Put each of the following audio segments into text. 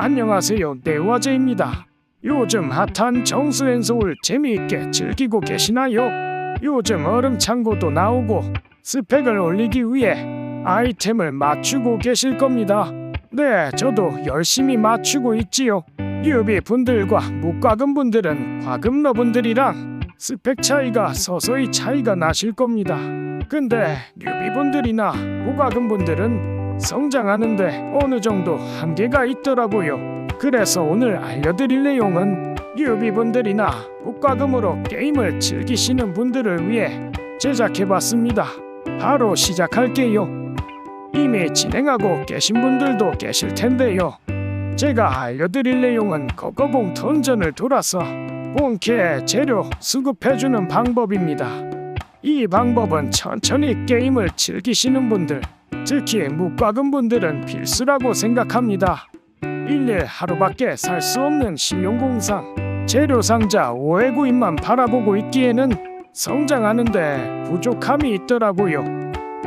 안녕하세요. 네와제입니다. 요즘 핫한 정수행소를 재미있게 즐기고 계시나요? 요즘 얼음 창고도 나오고 스펙을 올리기 위해 아이템을 맞추고 계실 겁니다. 네, 저도 열심히 맞추고 있지요. 유비 분들과 무과금 분들은 과금러 분들이랑 스펙 차이가 서서히 차이가 나실 겁니다. 근데 뉴비 분들이나 무과금 분들은 성장하는데 어느 정도 한계가 있더라고요. 그래서 오늘 알려드릴 내용은 뉴비 분들이나 무과금으로 게임을 즐기시는 분들을 위해 제작해봤습니다. 바로 시작할게요. 이미 진행하고 계신 분들도 계실 텐데요. 제가 알려드릴 내용은 거거봉 던전을 돌아서 본캐 재료 수급해주는 방법입니다. 이 방법은 천천히 게임을 즐기시는 분들, 특히 무과금 분들은 필수라고 생각합니다. 일일 하루밖에 살 수 없는 신용공상 재료 상자 5회 구입만 바라보고 있기에는 성장하는데 부족함이 있더라고요.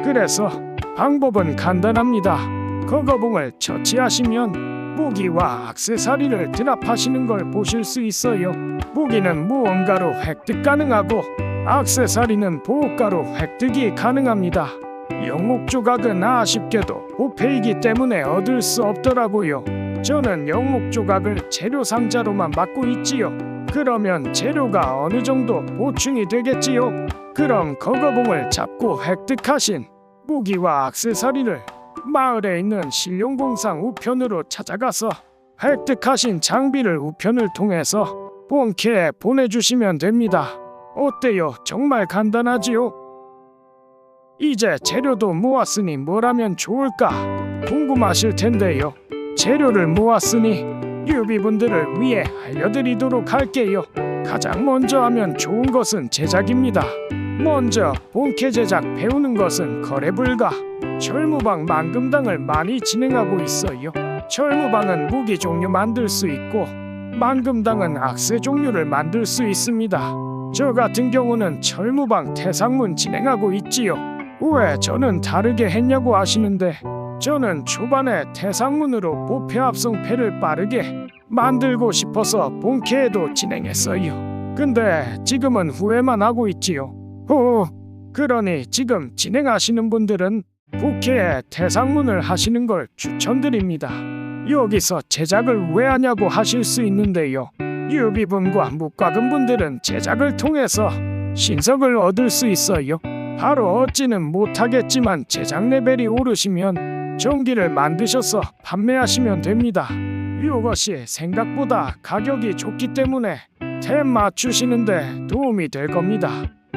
그래서 방법은 간단합니다. 거거봉을 처치하시면 무기와 악세사리를 드랍하시는 걸 보실 수 있어요. 무기는 무언가로 획득 가능하고 악세사리는 보호가로 획득이 가능합니다. 영목 조각은 아쉽게도 부패이기 때문에 얻을 수 없더라고요. 저는 영목 조각을 재료 상자로만 받고 있지요. 그러면 재료가 어느 정도 보충이 되겠지요. 그럼 거거봉을 잡고 획득하신 무기와 악세사리를 마을에 있는 실용공상 우편으로 찾아가서 획득하신 장비를 우편을 통해서 본캐에 보내주시면 됩니다. 어때요? 정말 간단하지요? 이제 재료도 모았으니 뭘 하면 좋을까 궁금하실 텐데요. 재료를 모았으니 유비분들을 위해 알려드리도록 할게요. 가장 먼저 하면 좋은 것은 제작입니다. 먼저 본캐 제작 배우는 것은 거래 불가. 철무방 만금당을 많이 진행하고 있어요. 철무방은 무기 종류 만들 수 있고 만금당은 악세 종류를 만들 수 있습니다. 저 같은 경우는 철무방 태상문 진행하고 있지요. 왜 저는 다르게 했냐고 하시는데 저는 초반에 태상문으로 보패 합성패를 빠르게 만들고 싶어서 본캐에도 진행했어요. 근데 지금은 후회만 하고 있지요. 후, 그러니 지금 진행하시는 분들은 부캐에 태상문을 하시는 걸 추천드립니다. 여기서 제작을 왜 하냐고 하실 수 있는데요. 유비분과 묵과금 분들은 제작을 통해서 신석을 얻을 수 있어요. 바로 얻지는 못하겠지만 제작 레벨이 오르시면 전기를 만드셔서 판매하시면 됩니다. 이것이 생각보다 가격이 좋기 때문에 템 맞추시는데 도움이 될 겁니다.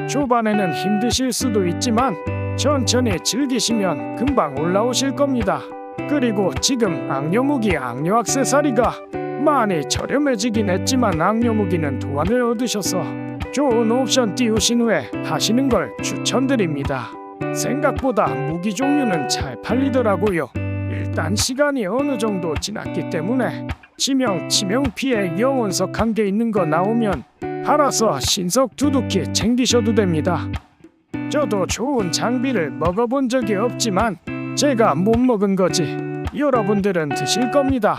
초반에는 힘드실 수도 있지만 천천히 즐기시면 금방 올라오실 겁니다. 그리고 지금 악녀무기 악녀 악세사리가 많이 저렴해지긴 했지만 악녀무기는 도안을 얻으셔서 좋은 옵션 띄우신 후에 하시는 걸 추천드립니다. 생각보다 무기 종류는 잘 팔리더라고요. 일단 시간이 어느 정도 지났기 때문에 치명 치명 피해 영혼석 한 개 있는 거 나오면 팔아서 신석 두둑히 챙기셔도 됩니다. 저도 좋은 장비를 먹어본 적이 없지만 제가 못 먹은 거지 여러분들은 드실 겁니다.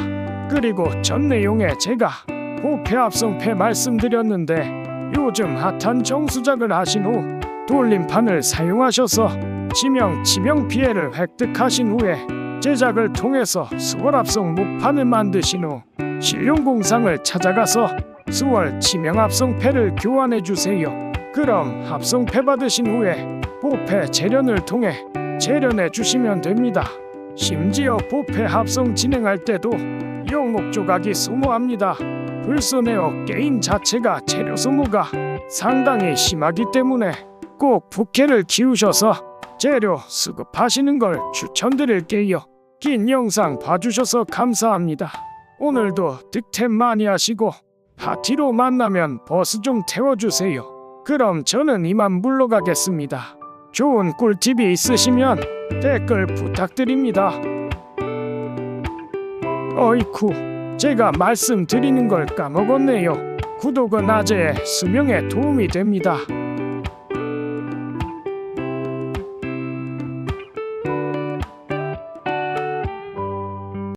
그리고 전 내용에 제가 보패 합성패 말씀드렸는데 요즘 핫한 정수작을 하신 후 돌림판을 사용하셔서 치명 치명 피해를 획득하신 후에 제작을 통해서 수월 합성 목판을 만드신 후 실용공상을 찾아가서 수월 치명 합성 패를 교환해 주세요. 그럼 합성 패 받으신 후에 보패 재련을 통해 재련해 주시면 됩니다. 심지어 보패 합성 진행할 때도 영목 조각이 소모합니다. 불소네어 게임 자체가 재료 소모가 상당히 심하기 때문에 꼭 부캐를 키우셔서 재료 수급하시는 걸 추천드릴게요. 긴 영상 봐주셔서 감사합니다. 오늘도 득템 많이 하시고 파티로 만나면 버스 좀 태워주세요. 그럼 저는 이만 물러가겠습니다. 좋은 꿀팁이 있으시면 댓글 부탁드립니다. 어이쿠, 제가 말씀드리는 걸 까먹었네요. 구독은 아재의 수명에 도움이 됩니다.